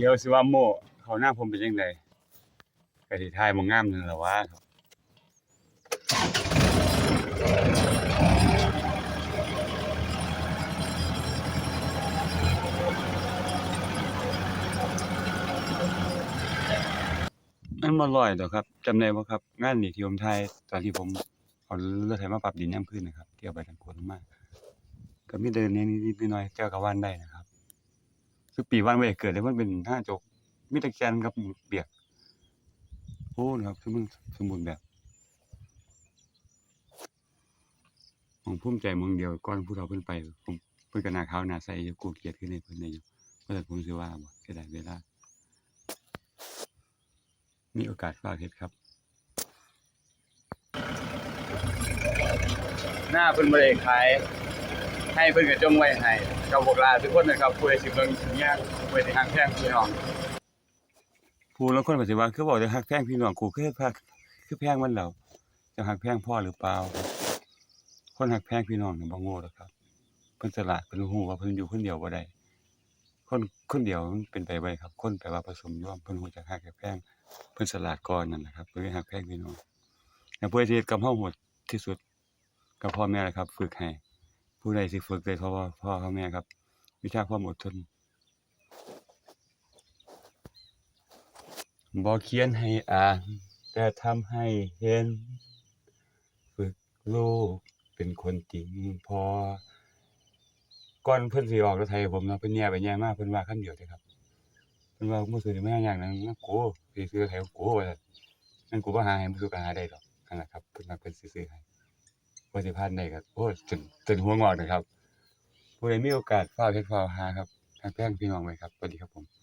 เดี๋ยวสิว่าโม่เขาหน้าผมเป็นจังไดก็สิทายบ่งามนั่นแหละว่าครับมันบ่ร้อยดอครับจำได้บ่ครับ งานนี้ที่ผมถ่ายตอนที่ผมเอาเรถไถมาปรับดินยามคืนนะครับเที่เอาไปทางโคนมาก ก็มีเดินนิดๆหน่อยๆแต่ก็ว่านได้นะครับ คือปีว่านบ่ได้เกิดเลยมันเป็นห้าจกมีต่แกนกับเปียกโอ้นะครับสมบูรณ์สมบูรณ์แบบของภูมิใจมืองเดียวก่อนผู้เราเพิ่นไปผมเพิ่นก็หน้าขาหนาใสอยู่กูเกียดขึ้นในเพิ่นได้อยู่เพราะฉะนั้นผมสิว่าบ่เสียดายเวลา มีโอกาสฝากเฮ็ดครับ หน้าเพิ่นบ่ได้ขาย ให้เพิ่อนก็จงไว้ให้กับพวกลาทุกคนนะครับผู้ใดสิเบิ่องสิยากผู้ใดสิฮักแพงพี่น้องผู้ลางคนก็สิว่าคือบอกจะฮักแพงพี่น้องกูคือฮักคือแพงมันแล้วจะฮักแพงพ่อหรือเปล่า คนฮักแพงพี่น้องเนี่ยบ่โง่หรอกครับเพิ่นฉลาดเพิ่นรู้ว่าเพิ่นอยู่คนเดียวบ่ได้คนคนเดียวมันเป็นไปได้ครับ คนแปลว่าผสมร่วมเพิ่นรู้จักฮักแพงเพิ่นฉลาดก่อนนั่นแหละครับเพิ่นเลยฮักแพงพี่น้องแล้วผู้ใดที่กับเฮาโหดที่สุดก็พ่อแม่แหละครับ ฝึกให้ ผู้ใดสิฝึกได้เพราะว่าพ่อเขาแม่ครับ วิชาความอดทนบ่เขียนให้อ่าน แต่ทำให้เห็น ฝึกลูกเป็นคนจริงพอก่อนเพิ่อนสิออกรถไถให้ผมเนาะเพิ่นแย่ไปแย่มากเพิ่อนว่าคำเดียวเด้อครับเพิ่อนว่าบ่ซื้อได้มาอย่างนั้นนะกูสิซื้อให้กูว่านั่นกูบ่าหาให้บ่ซื้อก็หาได้ดอกนั่นแหละครับเพิ่อนว่าเพิ่นสิซื้อให้ ว่าสิผ่านได้ก็โอ้จนจนหัวงอกนะครับผู้ใดมีโอกาสฝากเพชรฝาหาครับทางแป้งพี่น้องไว้ครับสวัสดีครับผม